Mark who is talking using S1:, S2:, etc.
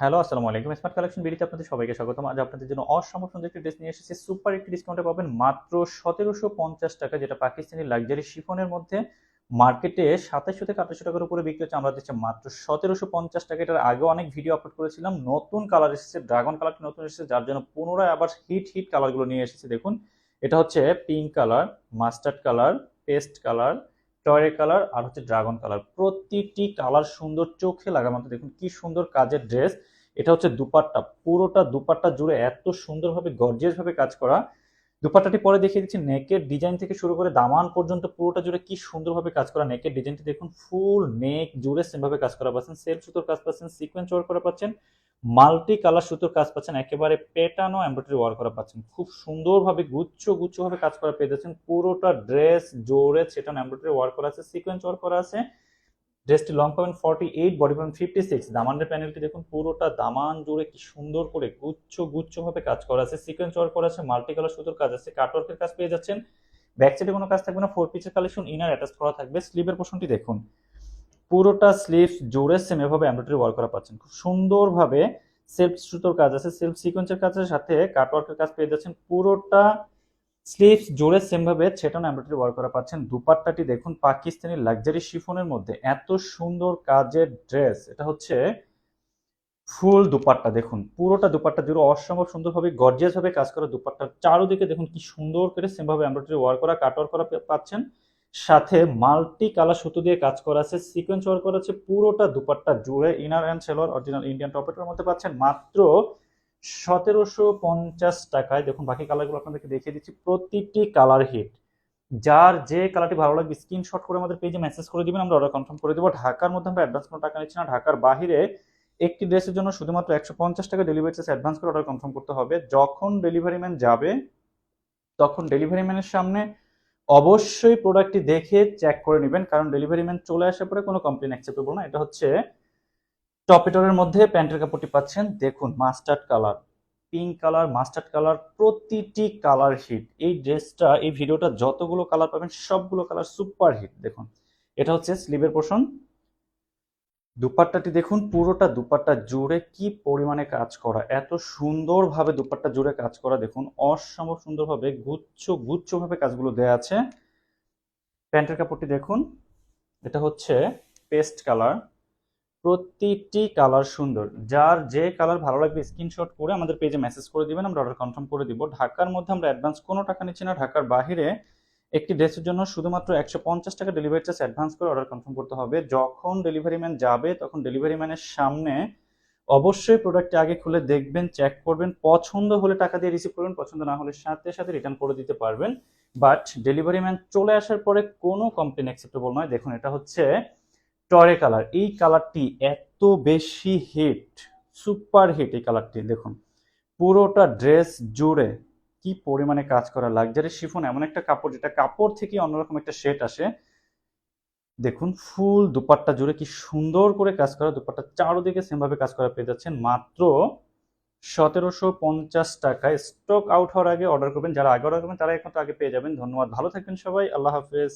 S1: Hello, আসসালামু আলাইকুম। Smart collection বিডিতে আপনাদের সবাইকে স্বাগতম। আজ আপনাদের জন্য অসম্ভব সুন্দর একটি ড্রেস নিয়ে এসেছি। সুপার একটি ডিসকাউন্টে পাবেন মাত্র সতেরোশো পঞ্চাশ টাকা, যেটা পাকিস্তানি লাক্সারি শিফনের মধ্যে মার্কেটে সাতাশশো থেকে আঠাশশো টাকার উপরে বিক্রি হচ্ছে। আমরা দিচ্ছি মাত্র সতেরোশো পঞ্চাশ টাকা। এটার আগে অনেক ভিডিও আপলোড করেছিলাম। নতুন কালার এসেছে ড্রাগন কালারটি নতুন এসেছে, যার জন্য পুনরায় আবার হিট হিট কালারগুলো নিয়ে এসেছে। দেখুন, এটা হচ্ছে pink colour mustard colour paste colour টয়রে colour আর হচ্ছে ড্রাগন কালার। প্রতিটি কালার সুন্দর চোখে লাগার মতো দেখুন কি সুন্দর কাজের ড্রেস। এটা হচ্ছে দুপাট্টা। পুরোটা দুপাট্টা জুড়ে এত সুন্দরভাবে গর্জিয়াস ভাবে কাজ করা। দুপাট্টাটি পরে দেখিয়ে দিচ্ছি, নেকের ডিজাইন থেকে শুরু করে দামান পর্যন্ত পুরোটা জুড়ে কি সুন্দরভাবে কাজ করা। নেকের ডিজাইনটি দেখুন, ফুল নেক জুড়ে সেমভাবে কাজ করা পাচ্ছেন। সেল সুতোর কাজ পাচ্ছেন, সিকোয়েন্স ওয়ার্ক করা পাচ্ছেন। মাল্টি কালার সুতোর কাজ পাচ্ছেন, একেবারে পেটানো এমব্রয়ডারি ওয়ার করা পাচ্ছেন। খুব সুন্দরভাবে গুচ্ছ গুচ্ছ ভাবে কাজ করা পেয়ে যাচ্ছেন। পুরোটা ড্রেস জোরে সেটা এমব্রয়ডারি ওয়ার্ক করা আছে, সিকোয়েন্স ওয়ার্ক করা আছে। ড্রেসটি লং পাবেন ফর্টি এইট বডি পাবেন ফিফটি সিক্স দামানের প্যানেলটি দেখুন, পুরোটা দামান জুড়ে কি সুন্দর করে গুচ্ছ গুচ্ছ ভাবে কাজ করা আছে, সিকোয়েন্স ওয়ার্ক করা আছে মাল্টি কালার সুতোর কাজ আছে কাটওয়ার্কের কাজ পেয়ে যাচ্ছেন। ব্যাক সাইডে কোনো কাজ থাকবে না ফোর পিসের কালেকশন ইনার অ্যাটাচ করা থাকবে। স্লিভের পোর্শনটি দেখুন। পুরোটা স্লিভ জোরে সেম এভাবে এমব্রয়ডারি ওয়ার্ক করা পাচ্ছেন। খুব সুন্দরভাবে সেলফ সুতোর কাজ আছে সেলফ সিকোয়েন্সের কাজের সাথে কাটওয়ার্কের কাজ পেয়ে যাচ্ছেন। পুরোটা স্লিভস সেম ভাবে ছেটানো এমব্রয়ডারি ওয়ার্ক করা পাচ্ছেন। দুপাট্টাটি দেখুন, পাকিস্তানি লাক্সারি শিফনের মধ্যে। এত সুন্দর কাজের ড্রেস এটা হচ্ছে ফুল দুপাট্টা দেখুন। পুরোটা দুপাট্টা জুড়ে অসম্ভব সুন্দরভাবে গর্জিয়াস ভাবে কাজ করা দুপাট্টার চারোদিকে দেখুন কি সুন্দর করে সেম ভাবে এমব্রয়ডারি ওয়ার্ক করা কাটওয়ার্ক করা পাচ্ছেন। সাথে মাল্টি কালার সুতো দিয়ে কাজ করা আছে সিকোয়েন্স ওয়ার্ক করা আছে, পুরোটা দুপাট্টা জুড়ে inner and salwar original Indian টপেটের মধ্যে পাচ্ছেন। মাত্র সতেরোশো পঞ্চাশ টাকায়, দেখুন বাকি কালারগুলো আপনাদেরকে দেখিয়ে দিচ্ছি, প্রতিটি কালার হিট যার যে কালারটি ভালো লাগবে স্ক্রিনশট করে আমাদের পেজে মেসেজ করে দিবেন, আমরা অর্ডার কনফার্ম করে দেবো। ঢাকার মধ্যে আমরা অ্যাডভান্স কোনো টাকা নিচ্ছি না, ঢাকার বাহিরে একটি ড্রেসের জন্য শুধুমাত্র একশো পঞ্চাশ টাকা ডেলিভারি চার্জ অ্যাডভান্স করে অর্ডার কনফার্ম করতে হবে। যখন ডেলিভারি ম্যান যাবে, তখন ডেলিভারি ম্যানের সামনে অবশ্যই প্রোডাক্টটি দেখে চেক করে নেবেন, কারণ ডেলিভারি ম্যান চলে আসার পরে কোনো কমপ্লেন অ্যাকসেপ্টেবল না। এটা হচ্ছে টপেটরের মধ্যে প্যান্টের কাপড়টি পাচ্ছেন। দেখুন mustard colour pink colour mustard colour প্রতিটি কালার হিট এই ড্রেসটা এই ভিডিওটা যতগুলো কালার পাবেন, সবগুলো কালার সুপার হিট দেখুন, এটা হচ্ছে স্লিভের পোর্শন দুপাট্টাটি দেখুন, পুরোটা দুপাট্টা জুড়ে কি পরিমাণে কাজ করা, এত সুন্দরভাবে দুপাট্টা জুড়ে কাজ করা দেখুন, অসম্ভব সুন্দরভাবে গুচ্ছ, গুচ্ছভাবে কাজগুলো দেয়া আছে। প্যান্টের কাপড়টি দেখুন, এটা হচ্ছে পেস্ট কালার, প্রতিটি কালার সুন্দর, যার যে কালার ভালো লাগবে স্ক্রিনশট করে আমাদের পেজে মেসেজ করে দিবেন, আমরা অর্ডার কনফার্ম করে দিব। ঢাকার মধ্যে আমরা অ্যাডভান্স কোনো টাকা নিচ্ছি না, ঢাকার বাইরে একটি ড্রেসের জন্য শুধুমাত্র একশো পঞ্চাশ টাকা ডেলিভারি চার্জ অ্যাডভান্স করে অর্ডার কনফার্ম করতে হবে। যখন ডেলিভারি ম্যান যাবে, তখন ডেলিভারি ম্যানের সামনে অবশ্যই প্রোডাক্টটি আগে খুলে দেখবেন চেক করবেন, পছন্দ হলে টাকা দিয়ে রিসিভ করবেন, পছন্দ না হলে সাথে সাথে রিটার্ন করে দিতে পারবেন। বাট ডেলিভারি ম্যান চলে আসার পরে কোনো কমপ্লেন অ্যাকসেপ্টেবল নয়। দেখুন, এটা হচ্ছে টরে কালার এই কালারটি এত বেশি হিট সুপার হিট এই কালারটি দেখুন, পুরোটা ড্রেস জুড়ে কি পরিমাণে কাজ করা লাক্সারি শিফন এমন একটা কাপড়, যেটা কাপড় থেকে অন্যরকম একটা শেড আসে। দেখুন, ফুল দুপাট্টা জুড়ে কি সুন্দর করে কাজ করা, দুপাট্টা চারোদিকে সেমভাবে কাজ করা পেয়ে যাচ্ছেন। মাত্র সতেরোশো পঞ্চাশ টাকায় স্টক আউট হওয়ার আগে অর্ডার করবেন। যারা আগে অর্ডার করবেন তারা এখন আগে পেয়ে যাবেন। ধন্যবাদ, ভালো থাকবেন সবাই, আল্লাহ হাফেজ।